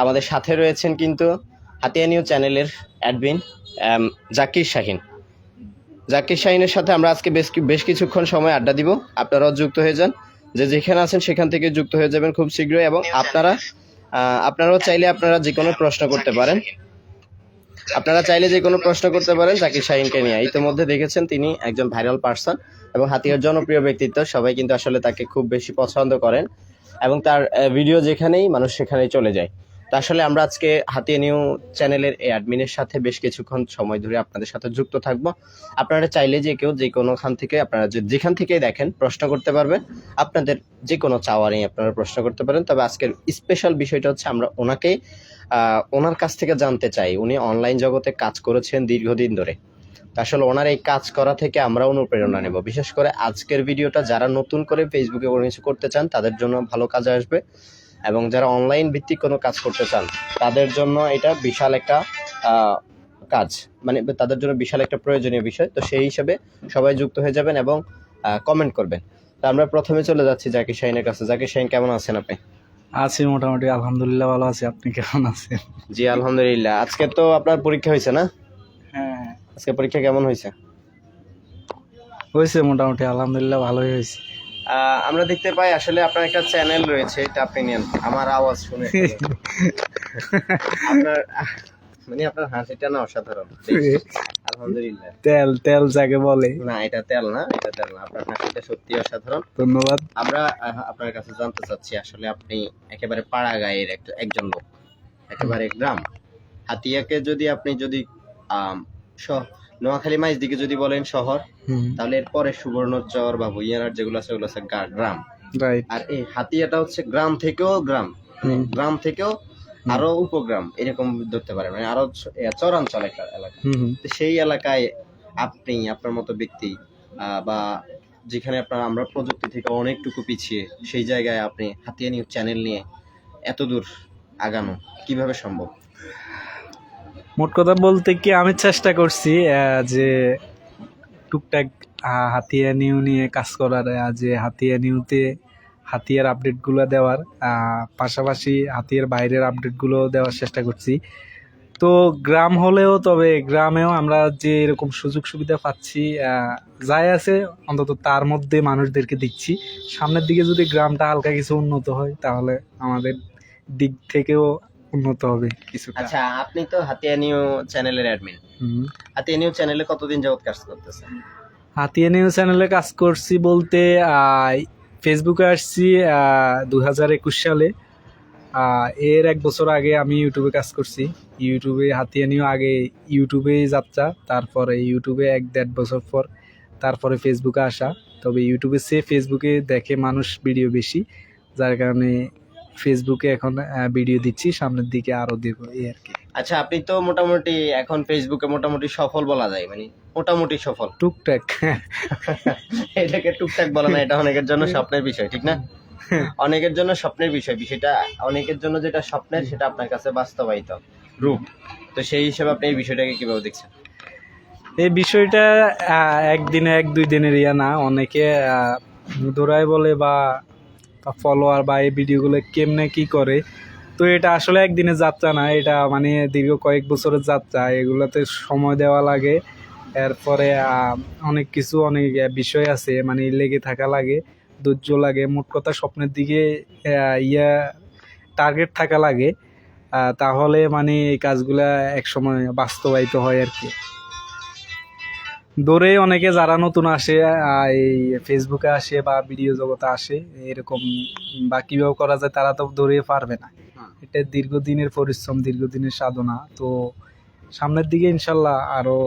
আমাদের সাথে রয়েছেন কিন্তু হাতিয়া নিউ চ্যানেলের অ্যাডমিন জাকির শাহিন। জাকির শাহিনের সাথে আমরা আজকে বেশ বেশ কিছুক্ষণ সময় আড্ডা দিব। আপনারাও যুক্ত হয়ে যান। যে যেখানে আছেন সেখান থেকে যুক্ত হয়ে যাবেন খুব শীঘ্রই এবং আপনারা আপনারাও চাইলে আপনারা যে কোনো প্রশ্ন করতে পারেন। আপনারা চাইলে যে কোনো প্রশ্ন করতে পারেন জাকির শাহিনকে নিয়ে। ইতিমধ্যে দেখেছেন তিনি একজন ভাইরাল পার্সন এবং হাতিয়ার জনপ্রিয় ব্যক্তিত্ব। সবাই কিন্তু আসলে তাকে খুব বেশি পছন্দ করেন এবং তার ভিডিও যেখানেই মানুষ সেখানেই চলে যায়। আসলে আমরা আজকে হাতিয়া নিউ চ্যানেলের এই অ্যাডমিনের সাথে বেশ কিছুক্ষণ সময় ধরে আপনাদের সাথে যুক্ত থাকব। আপনারা চাইলে যে কেউ যে কোনোখান থেকে, আপনারা যে- যেখান থেকেই দেখেন, প্রশ্ন করতে পারবেন। আপনাদের যে কোনো চাওয়া নেই আপনারা প্রশ্ন করতে পারেন। তবে আজকের স্পেশাল বিষয়টা হচ্ছে আমরা ওনাকে ওনার কাছ থেকে জানতে চাই। উনি অনলাইন জগতে কাজ করেছেন দীর্ঘদিন ধরে। আসলে ওনার এই কাজ করা থেকে আমরা অনুপ্রেরণা নেব। বিশেষ করে আজকের ভিডিওটা যারা নতুন করে ফেসবুকে কোনো কিছু করতে চান, তাদের জন্য ভালো কাজে আসবে। এবং যারা অনলাইন ভিত্তিক কোনো কাজ করতে চান তাদের জন্য এটা বিশাল একটা কাজ। মানে তাদের জন্য বিশাল একটা প্রয়োজনীয় বিষয়। তো সেই হিসাবে সবাই যুক্ত হয়ে যাবেন এবং কমেন্ট করবেন। তো আমরা প্রথমে চলে যাচ্ছি জাকির শাহিনের কাছে। জাকির শাহিন কেমন আছেন আপনি? আছি মোটামুটি আলহামদুলিল্লাহ ভালো আছি। আপনি কেমন আছেন? জি আলহামদুলিল্লাহ। আজকে তো আপনার পরীক্ষা হয়েছে না? হ্যাঁ। আজকে পরীক্ষা কেমন হয়েছে? হয়েছে মোটামুটি আলহামদুলিল্লাহ ভালোই হয়েছে। আমরা দেখতে পাই আসলে আপনার একটা চ্যানেল রয়েছে এটা আপনি নেন। আমার আওয়াজ শুনে আপনার মানে আপনার হাসিটা না অসাধারণ আলহামদুলিল্লাহ। তেল তেল যাকে বলে। না এটা তেল না এটা তেল না। আপনার হাসিটা সত্যি অসাধারণ। ধন্যবাদ। আমরা আপনার কাছে জানতে চাচ্ছি আসলে আপনি একেবারে পাড়া গায়ের একজন লোক। একেবারে গ্রাম। হাতিয়াকে যদি আপনি যদি শ- নোয়াখালী মাইজ দিকে যদি বলেন শহর তাহলে এরপরে সুবর্ণচর বা ভুইয়ানার যেগুলো আছে ওগুলো আছে গ্রাম। আর এই হাতিয়াটা হচ্ছে গ্রাম থেকেও গ্রাম। গ্রাম থেকেও আরও উপগ্রাম এরকম ধরতে পারে। মানে আরও চরাঞ্চল একটা এলাকা। তো সেই এলাকায় আপনি আপনার মতো ব্যক্তি আহ, বা যেখানে আপনার আমরা প্রযুক্তি থেকে অনেকটুকু পিছিয়ে সেই জায়গায় আপনি হাতিয়া নিউজ চ্যানেল নিয়ে এত দূর আগানো কীভাবে সম্ভব? মোট কথা বলতে কি আমি চেষ্টা করছি যে টুকটাক হাতিয়া নিউ নিয়ে কাজ করার যে হাতিয়া নিউতে হাতিয়ার আপডেটগুলো দেওয়ার পাশাপাশি হাতিয়ার বাইরের আপডেটগুলো দেওয়ার চেষ্টা করছি। তো গ্রাম হলেও, তবে গ্রামেও আমরা যে এরকম সুযোগ সুবিধা পাচ্ছি যাই আছে, অন্তত তার মধ্যে মানুষদেরকে দিচ্ছি সামনের দিকে যদি গ্রামটা হালকা কিছু উন্নত হয়, তাহলে আমাদের দিক থেকেও উন্নত হবে কিছুটা। আচ্ছা আপনি তো হাতিয়া নিউ চ্যানেলের অ্যাডমিন হুম। হাতিয়া নিউ চ্যানেলে কতদিন যাবত কাজ করতেছেন? হাতিয়া নিউজ চ্যানেলে কাজ করছি বলতে ফেসবুকে আসছি দু হাজার একুশ সালে। এর এক বছর আগে আমি ইউটিউবে কাজ করছি। ইউটিউবে হাতিয়া নিউ আগে ইউটিউবে যাত্রা তারপরে ইউটিউবে এক দেড় বছর পর তারপরে ফেসবুকে আসা। তবে ইউটিউবে সে ফেসবুকে দেখে মানুষ ভিডিও বেশি যার কারণে ফেসবুকে এখন ভিডিও দিচ্ছি সামনের দিকে আরও দেবো এই আর কি। আচ্ছা আপনি তো মোটামুটি এখন ফেসবুকে মোটামুটি সফল বলা যায় মানে মোটামুটি সফল। টুকটাক। এটাকে টুকটাক বলা না এটা অনেকের জন্য স্বপ্নের বিষয় ঠিক না? অনেকের জন্য স্বপ্নের বিষয় বিষয়টা অনেকের জন্য যেটা স্বপ্নের সেটা আপনার কাছে বাস্তবায়িত রূপ। তো সেই হিসেবে আপনি এই বিষয়টাকে কীভাবে দেখছেন? এই বিষয়টা একদিনে এক দুই দিনের ইয়া না অনেকে আহ, বলে বা ফলোয়ার বা এই ভিডিওগুলো কেমনে কি করে? তো এটা আসলে একদিনের যাত্রা না, এটা মানে দীর্ঘ কয়েক বছরের যাত্রা, এগুলোতে সময় দেওয়া লাগে। এরপরে অনেক কিছু, অনেক বিষয় আছে মানে লেগে থাকা লাগে, ধৈর্য লাগে, মোট কথা স্বপ্নের দিকে ইয়া টার্গেট থাকা লাগে। তাহলে মানে এই কাজগুলা একসময় বাস্তবায়িত হয় আর কি। দৌড়ে অনেকে যারা নতুন আসে এই ফেসবুকে আসে বা ভিডিও জগতে আসে এরকম বা কীভাবে করা যায় তারা তো দৌড়ে পারবে না। এটা দীর্ঘদিনের পরিশ্রম দীর্ঘদিনের সাধনা। তো সামনের দিকে ইনশাল্লাহ আরও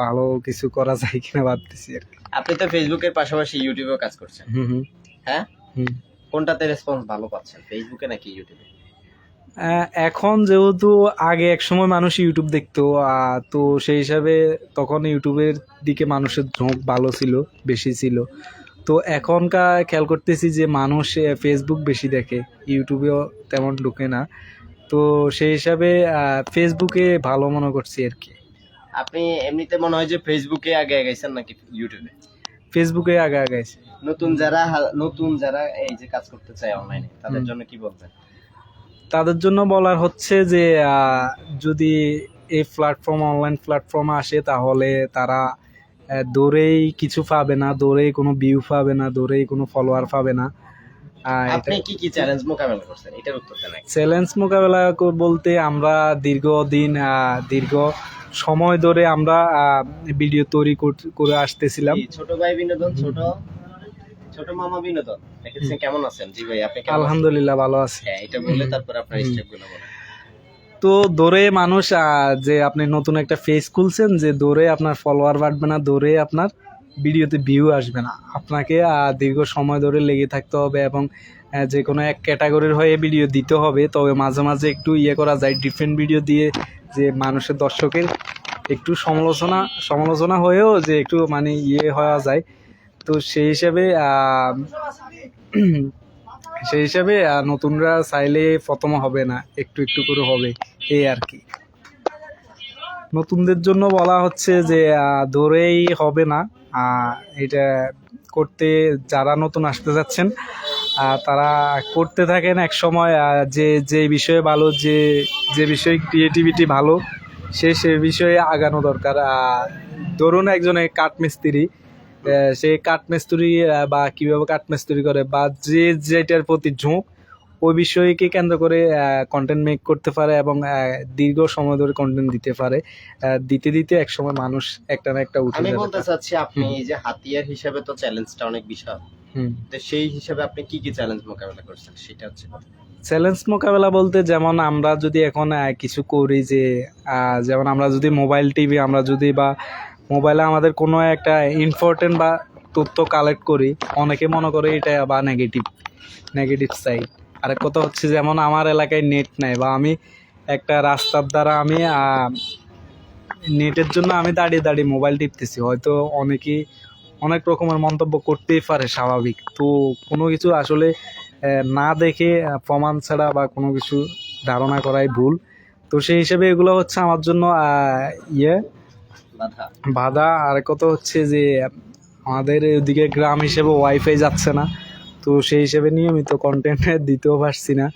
ভালো কিছু করা যায় কিনা ভাবতেছি আর আপনি তো ফেসবুকের পাশাপাশি ইউটিউবেও কাজ করছেন। হ্যাঁ? কোনটাতে রেসপন্স ভালো পাচ্ছেন? ফেসবুকে নাকি ইউটিউবে এখন যেহেতু আগে এক সময় মানুষ ইউটিউব দেখতো তো সেই হিসাবে তখন ইউটিউবের দিকে মানুষের ঝোঁক ভালো ছিল বেশি ছিল। তো এখনকার খেয়াল করতেছি যে মানুষ ফেসবুক বেশি দেখে ইউটিউবেও তেমন ঢুকে না। তো সেই হিসাবে ফেসবুকে ভালো মনে করছি আর কি। আপনি এমনিতে মনে হয় যে ফেসবুকে আগে আগাইছেন নাকি ইউটিউবে ফেসবুকে আগে আগে আছে নতুন যারা নতুন যারা এই যে কাজ করতে চায় অনলাইনে তাদের জন্য কি বলবেন? তাদের জন্য বলার হচ্ছে যে যদি এই প্ল্যাটফর্ম অনলাইন প্ল্যাটফর্মে আসে তাহলে তারা দৌড়েই কিছু পাবে না দৌড়েই কোনো ভিউ পাবে না দৌড়েই কোনো ফলোয়ার পাবে না। আপনি কি কি চ্যালেঞ্জ মোকাবেলা করছেন? এটার উত্তর দেন চ্যালেঞ্জ মোকাবেলা বলতে আমরা দীর্ঘদিন দীর্ঘ সময় ধরে আমরা ভিডিও তৈরি কর- আসতেছিলাম। ছোট ভাই বিনোদন ছোট। ছোট মামা বিনোদন। দেখেছেন কেমন আছেন? জি ভাই আপনি আলহামদুলিল্লাহ ভালো আছি। হ্যাঁ এটা বলে তারপর আপনার হুম। স্টেপগুলো বলেন। তো দৌড়ে মানুষ যে আপনি নতুন একটা ফেস খুলছেন যে দৌড়ে আপনার ফলোয়ার বাড়বে না দৌড়ে আপনার ভিডিওতে ভিউ আসবে না। আপনাকে দীর্ঘ সময় ধরে লেগে থাকতে হবে এবং যে কোনো এক ক্যাটাগরির হয়ে ভিডিও দিতে হবে। তবে মাঝে মাঝে একটু ইয়ে করা যায় ডিফারেন্ট ভিডিও দিয়ে যে মানুষের দর্শকের একটু সমালোচনা সমালোচনা হয়েও যে একটু মানে ইয়ে হওয়া যায়। তো সেই হিসাবে সেই হিসাবে নতুনরা চাইলে প্রথম হবে না, একটু একটু করে হবে, এই আর কি। নতুনদের জন্য বলা হচ্ছে যে ধরেই হবে না এটা করতে যারা নতুন আসতে যাচ্ছেন তারা করতে থাকেন এক সময় যে যে বিষয়ে ভালো, যে যে বিষয়ে ক্রিয়েটিভিটি ভালো, সে সে বিষয়ে আগানো দরকার। ধরুন একজনে কাঠমিস্ত্রি সে কাঠমিস্ত্রি বা কীভাবে কাঠমিস্ত্রি করে বা যে যেটার প্রতি ঝোঁক ওই বিষয়কে কেন্দ্র করে কন্টেন্ট মেক করতে পারে এবং দীর্ঘ সময় ধরে কন্টেন্ট দিতে পারে। দিতে দিতে এক সময় মানুষ একটা না একটা উঠে আমি বলতে চাচ্ছি আপনি এই যে হাতিয়ার হিসেবে তো চ্যালেঞ্জটা অনেক বিশাল। হুম। তো সেই হিসাবে আপনি কি কি চ্যালেঞ্জ মোকাবেলা করছেন? সেটা হচ্ছে চ্যালেঞ্জ মোকাবেলা বলতে যেমন আমরা যদি এখন কিছু করি যে আহ, যেমন আমরা যদি মোবাইল টিভি আমরা যদি বা মোবাইলে আমাদের কোনো একটা ইম্পর্টেন্ট বা তথ্য কালেক্ট করি, অনেকে মনে করে এটা বা নেগেটিভ নেগেটিভ সাইড আরেক কথা হচ্ছে যেমন আমার এলাকায় নেট নাই বা আমি একটা রাস্তার দ্বারা আমি নেটের জন্য আমি দাঁড়িয়ে দাঁড়িয়ে মোবাইল টিপতেছি। হয়তো অনেকেই অনেক রকমের মন্তব্য করতেই পারে স্বাভাবিক। তো কোনো কিছু আসলে না দেখে প্রমাণ ছাড়া বা কোনো কিছু ধারণা করাই ভুল। তো সেই হিসেবে এগুলো হচ্ছে আমার জন্য ইয়ে। বাধা। আর কত হচ্ছে যে আমাদের ওদিকে গ্রাম হিসেবে ওয়াইফাই যাচ্ছে না তো সেই হিসেবে নিয়মিত কন্টেন্ট দিতেও পারছি না।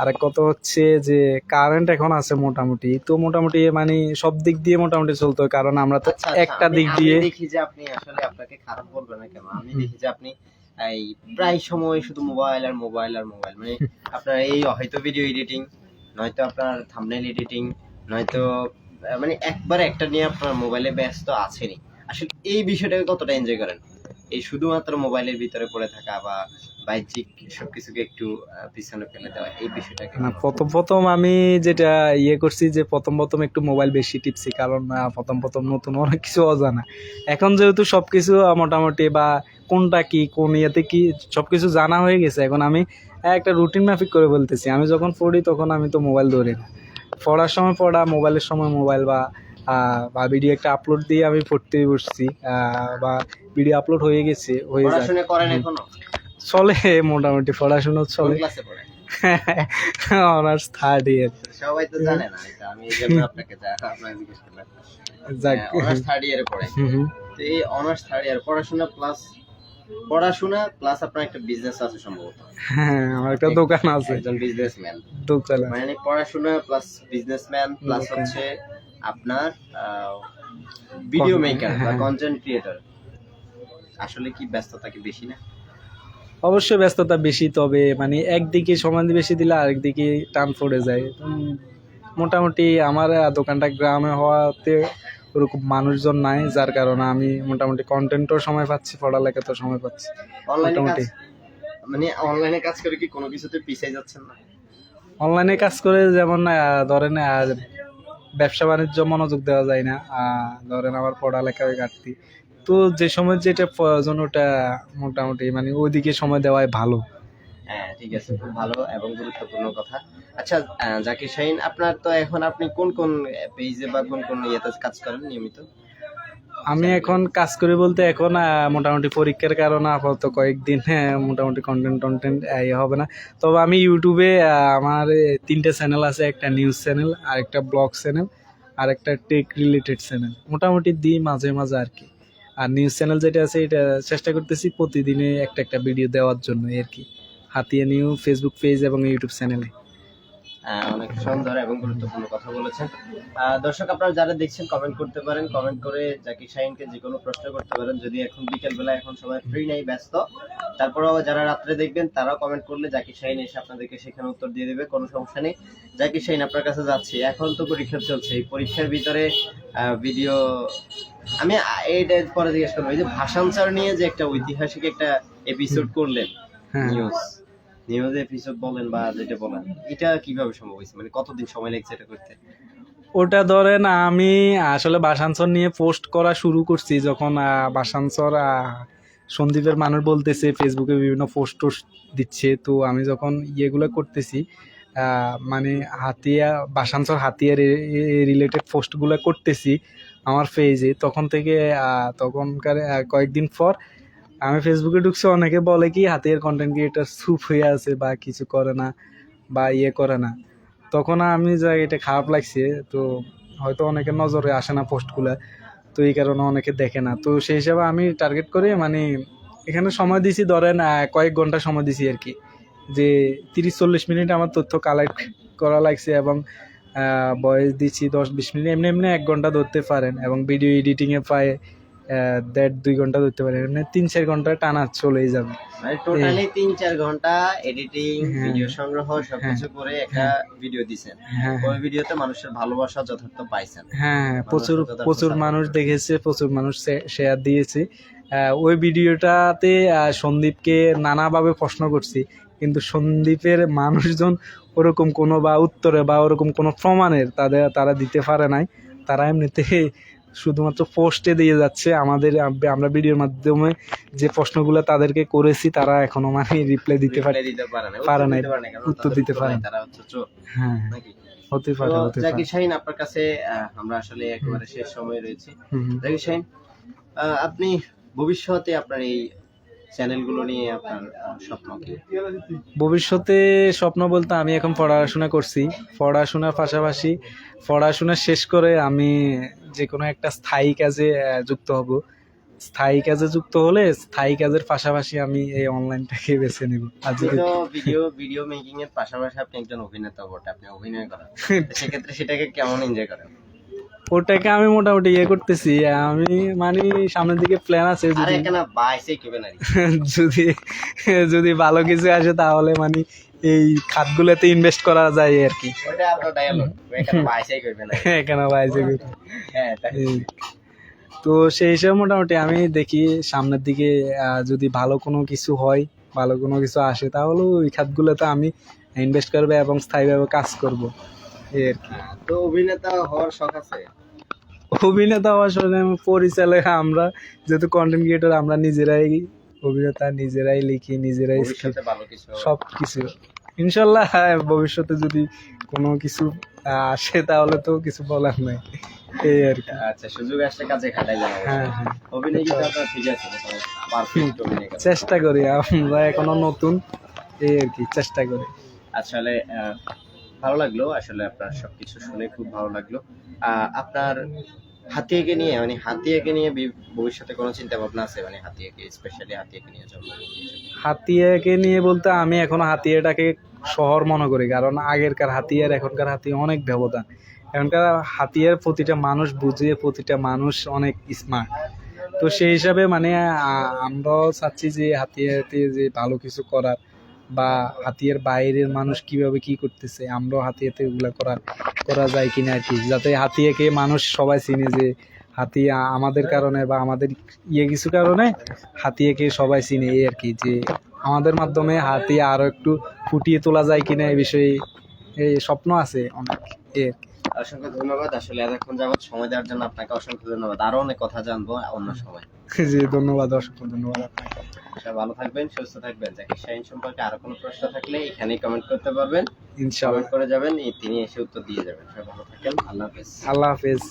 আর কত হচ্ছে যে কারেন্ট এখন আছে মোটামুটি তো মোটামুটি মানে সব দিক দিয়ে মোটামুটি চলতো কারণ আমরা তো আচ্ছা, আচ্ছা, একটা দিক দিয়ে দেখি যে আপনি আসলে আপনাকে খারাপ বলবেন না কেন? আমি দেখি যে আপনি এই প্রায় সময় শুধু মোবাইল আর মোবাইল আর মোবাইল মানে আপনার এই হয়তো ভিডিও এডিটিং নয়তো আপনার থাম্বনেল এডিটিং নয়তো মানে একবার একটা নিয়ে আপনার মোবাইলে ব্যস্ত আছেনই। আসলে এই বিষয়টাকে কতটা এনজয় করেন? এই শুধুমাত্র মোবাইলের ভিতরে পড়ে থাকা বা বাহ্যিক সবকিছুকে একটু পিছনে ফেলে দেওয়া এই বিষয়টাকে না প্রথম প্রথম আমি যেটা ইয়ে করছি যে প্রথম প্রথম একটু মোবাইল বেশি টিপছি কারণ প্রথম প্রথম নতুন অনেক কিছু অজানা। এখন যেহেতু সব কিছু মোটামুটি বা কোনটা কি কোন ইয়েতে কি সব কিছু জানা হয়ে গেছে এখন আমি একটা রুটিন মাফিক করে বলতেছি। আমি যখন পড়ি তখন আমি তো মোবাইল ধরি না। পড়ার সময় পড়া মোবাইলের সময় মোবাইল বা বা ভিডিও একটা আপলোড দিয়ে আমি পড়তে বসছি বা ভিডিও আপলোড হয়ে গেছে হয়ে যায়। পড়াশোনা করেন এখনও? চলে মোটামুটি পড়াশোনা চলে। অনার্স থার্ড ইয়ার সবাই তো জানে না এটা আমি এই জন্য আপনাকে আপনাকে জিজ্ঞেস করলাম। যাক। অনার্স থার্ড ইয়ারে পড়ে। তো এই অনার্স থার্ড ইয়ার পড়াশোনা প্লাস পড়াশোনা প্লাস আপনার একটা বিজনেস আছে সম্ভবত। হ্যাঁ আমার একটা দোকান আছে। একজন বিজনেসম্যান দোকান মানে পড়াশোনা প্লাস বিজনেসম্যান প্লাস হচ্ছে আপনার ভিডিও মেকার বা হ্যাঁ। কন্টেন্ট ক্রিয়েটর আসলে কি ব্যস্ততা কি বেশি না? অবশ্যই ব্যস্ততা বেশি তবে মানে একদিকে সময় বেশি দিলে আরেকদিকে টান পড়ে যায়। মোটামুটি আমার দোকানটা গ্রামে হওয়াতে ওরকম মানুষজন নাই যার কারণে আমি মোটামুটি কন্টেন্টও সময় পাচ্ছি পড়ালেখাতেও সময় পাচ্ছি। মোটামুটি। মানে অনলাইনে কাজ করে কি কোনো কিছুতে পিছিয়ে যাচ্ছেন না? অনলাইনে কাজ করে যেমন ধরেন ব্যবসা বাণিজ্য মনোযোগ দেওয়া যায় না ধরেন আমার পড়ালেখার ঘাটতি। তো যে সময় যেটা প্রয়োজন ওটা মোটামুটি মানে ওইদিকে সময় দেওয়াই ভালো। হ্যাঁ ঠিক আছে খুব ভালো এবং গুরুত্বপূর্ণ কথা। আচ্ছা জাকির শাহিন আপনার তো এখন আপনি কোন কোন পেজে বা কোন কোন ইয়েতে কাজ করেন নিয়মিত? আমি এখন কাজ করি বলতে এখন মোটামুটি পরীক্ষার কারণে আপাতত কয়েকদিন হ্যাঁ, মোটামুটি কন্টেন্ট টন্টেন্ট ইয়ে হবে না। তবে আমি ইউটিউবে আমার তিনটে চ্যানেল আছে একটা নিউজ চ্যানেল আর একটা ব্লগ চ্যানেল আর একটা টেক রিলেটেড চ্যানেল মোটামুটি দিই মাঝে মাঝে আর কি। আর নিউজ চ্যানেল যেটা আছে এটা চেষ্টা করতেছি প্রতিদিনে একটা একটা ভিডিও দেওয়ার জন্য আর কি। হাতিয়ে নিউ ফেসবুক পেজ এবং ইউটিউব চ্যানেলে অনেক সুন্দর এবং গুরুত্বপূর্ণ কথা বলেছেন। দর্শক আপনারা যারা দেখছেন কমেন্ট করতে পারেন। কমেন্ট করে জাকির শাহিনকে যে কোনো প্রশ্ন করতে পারেন। যদি এখন বিকেল বেলা এখন সবাই ফ্রি নাই ব্যস্ত তারপরেও যারা রাত্রে দেখবেন তারাও কমেন্ট করলে জাকির শাহিন এসে আপনাদেরকে সেখানে উত্তর দিয়ে দেবে। কোনো সমস্যা নেই। জাকির শাহিন আপনার কাছে যাচ্ছি। এখন তো পরীক্ষা চলছে। এই পরীক্ষার ভিতরে ভিডিও আমি এইটা পরে জিজ্ঞেস করব এই যে ভাষান্তর নিয়ে যে একটা ঐতিহাসিক একটা এপিসোড করলেন হ্যাঁ। নিউজ নিউজ এপিসোড বলেন বা যেটা বলেন, এটা কীভাবে সম্ভব হয়েছে? মানে কতদিন সময় লাগছে এটা করতে? ওটা ধরেন আমি আসলে বাসানসর নিয়ে পোস্ট করা শুরু করছি যখন বাসানসর সন্দীপের মানুষ বলতেছে, ফেসবুকে বিভিন্ন পোস্ট টোস্ট দিচ্ছে। তো আমি যখন ইয়েগুলো করতেছি মানে হাতিয়া, বাসানসর হাতিয়ার রিলেটেড পোস্টগুলো করতেছি আমার পেজে তখন থেকে তখনকার কয়েকদিন পর আমি ফেসবুকে ঢুকছি, অনেকে বলে কি, হাতের কন্টেন্ট ক্রিয়েটার সুপ হয়ে আছে বা কিছু করে না বা ইয়ে করে না। তখন আমি যাই এটা খারাপ লাগছে, তো হয়তো অনেকের নজরে আসে না পোস্টগুলো, তো এই কারণে অনেকে দেখে না। তো সেই হিসাবে আমি টার্গেট করে মানে এখানে সময় দিছি, ধরেন কয়েক ঘণ্টা সময় দিছি আর কি। যে তিরিশ চল্লিশ মিনিট আমার তথ্য কালেক্ট করা লাগছে এবং বয়স দিচ্ছি দশ বিশ মিনিট, এমনি এমনি এক ঘণ্টা ধরতে পারেন এবং ভিডিও এডিটিংয়ে প্রায় দেড় দুই ঘণ্টা ধরতে পারেন এমনি তিন চার ঘণ্টা টানা চলেই যাবে। মানে টোটালি তিন চার ঘণ্টা এডিটিং হ্যাঁ। ভিডিও সংগ্রহ সবকিছু করে একটা ভিডিও দিছেন। হ্যাঁ ওই ভিডিওতে মানুষের ভালোবাসা যথার্থ পাইছেন। হ্যাঁ হ্যাঁ, প্রচুর প্রচুর মানুষ দেখেছে প্রচুর মানুষ শেয়ার দিয়েছে। ওই ভিডিওটাতে সন্দীপকে নানাভাবে প্রশ্ন করছি কিন্তু সন্দীপের মানুষজন ওরকম কোনো বা উত্তরে বা ওরকম কোনো প্রমাণের তাদের তারা দিতে পারে নাই। তারা এমনিতে শুধুমাত্র পোস্টে দিয়ে যাচ্ছে। আমাদের আমরা ভিডিওর মাধ্যমে যে প্রশ্নগুলো তাদেরকে করেছি তারা এখনও মানে রিপ্লাই দিতে পারে পারে না। উত্তর নাই। দিতে পারে উত্তর দিতে হ্যাঁ নাকি? হতে পারে হতে পারে। জাকির শাহিন আপনার কাছে আমরা আসলে একেবারে শেষ সময় রয়েছি। জাকির শাহিন আপনি ভবিষ্যতে আপনার এই চ্যানেলগুলো নিয়ে আপনার স্বপ্ন কি? ভবিষ্যতে স্বপ্ন বলতে আমি এখন পড়াশোনা করছি। পড়াশোনার পাশাপাশি পড়াশোনা শেষ করে আমি যে কোনো একটা স্থায়ী কাজে যুক্ত হব। স্থায়ী কাজে যুক্ত হলে স্থায়ী কাজের পাশাপাশি আমি এই অনলাইনটাকে বেছে নেব। আর যদি ভিডিও ভিডিও মেকিং এর পাশাপাশি আপনি একজন অভিনেতা বটে আপনি অভিনয় করেন। সেক্ষেত্রে সেটাকে কেমন এনজয় করেন? ওটাকে আমি মোটামুটি ইয়ে করতেছি আমি মানে সামনের দিকে প্ল্যান আছে যদি যদি যদি ভালো কিছু আসে তাহলে মানে এই খাতগুলোতে ইনভেস্ট করা যায় আর কি। এখানে বাইসে হ্যাঁ। তো সেই হিসেবে মোটামুটি আমি দেখি সামনের দিকে যদি ভালো কোনো কিছু হয় ভালো কোনো কিছু আসে তাহলে ওই খাতগুলোতে আমি ইনভেস্ট করব এবং স্থায়ীভাবে কাজ করব। এই আর কি। হ্যাঁ, তো অভিনেতা হওয়ার শখ আছে? অভিনেতা আসলে পরিচালক আমরা যেহেতু কন্টেন্ট ক্রিয়েটর আমরা নিজেরাই অভিনেতা নিজেরাই লিখি নিজেরাই সব কিছু ইনশাল্লাহ হ্যাঁ, ভবিষ্যতে যদি কোনো কিছু আসে তাহলে তো কিছু বলার নাই। এই আর কি। আচ্ছা সুযোগ আসলে কাজে খাটাই যাবে। হ্যাঁ হ্যাঁ। অভিনয় কিন্তু আপনার ঠিক আছে পারফেক্ট অভিনয় চেষ্টা করি আমরা এখনও নতুন এই আর কি চেষ্টা করি। আসলে আহ, ভালো লাগল আসলে আপনার সবকিছু শুনে খুব ভালো লাগল। আপনার হাতিয়াকে নিয়ে মানে হাতিয়াকে নিয়ে ভবিষ্যতে কোনো চিন্তা ভাবনা আছে? মানে হাতিয়াকে স্পেশালি হাতিয়াকে নিয়ে জন্ম হাতিয়াকে নিয়ে বলতে আমি এখনও হাতিয়াটাকে শহর মনে করি, কারণ আগেরকার হাতিয়ার, এখনকার হাতিয়া অনেক ব্যবধান। এখনকার হাতিয়ার প্রতিটা মানুষ বুঝে প্রতিটা মানুষ অনেক স্মার্ট তো সেই হিসাবে মানে আমরাও চাচ্ছি যে হাতিয়াতে যে ভালো কিছু করার। বা হাতিয়ার বাইরের মানুষ কীভাবে কি করতেছে আমরাও হাতিয়াতে ওগুলা করা করা যায় কিনা আর কি। যাতে হাতিয়াকে মানুষ সবাই চিনে যে হাতিয়া আমাদের কারণে বা আমাদের ইয়ে কিছু কারণে হাতিয়াকে সবাই চিনে এই আর কি যে আমাদের মাধ্যমে হাতিয়া আরও একটু ফুটিয়ে তোলা যায় কিনা এই বিষয়ে এই স্বপ্ন আছে অনেক এই আর কি। অসংখ্য ধন্যবাদ। আসলে এতক্ষণ যাবত সময় দেওয়ার জন্য আপনাকে অসংখ্য ধন্যবাদ। আরও অনেক কথা জানব অন্য সময়। জি ধন্যবাদ অসংখ্য ধন্যবাদ আপনাকে। সবাই ভালো থাকবেন সুস্থ থাকবেন। জাকির শাহিন সম্পর্কে আরও কোনো প্রশ্ন থাকলে এখানেই কমেন্ট করতে পারবেন। ইনশাআল্লাহ। কমেন্ট করে যাবেন তিনি এসে উত্তর দিয়ে যাবেন। সবাই ভালো থাকেন আল্লাহ হাফেজ। আল্লাহ হাফেজ।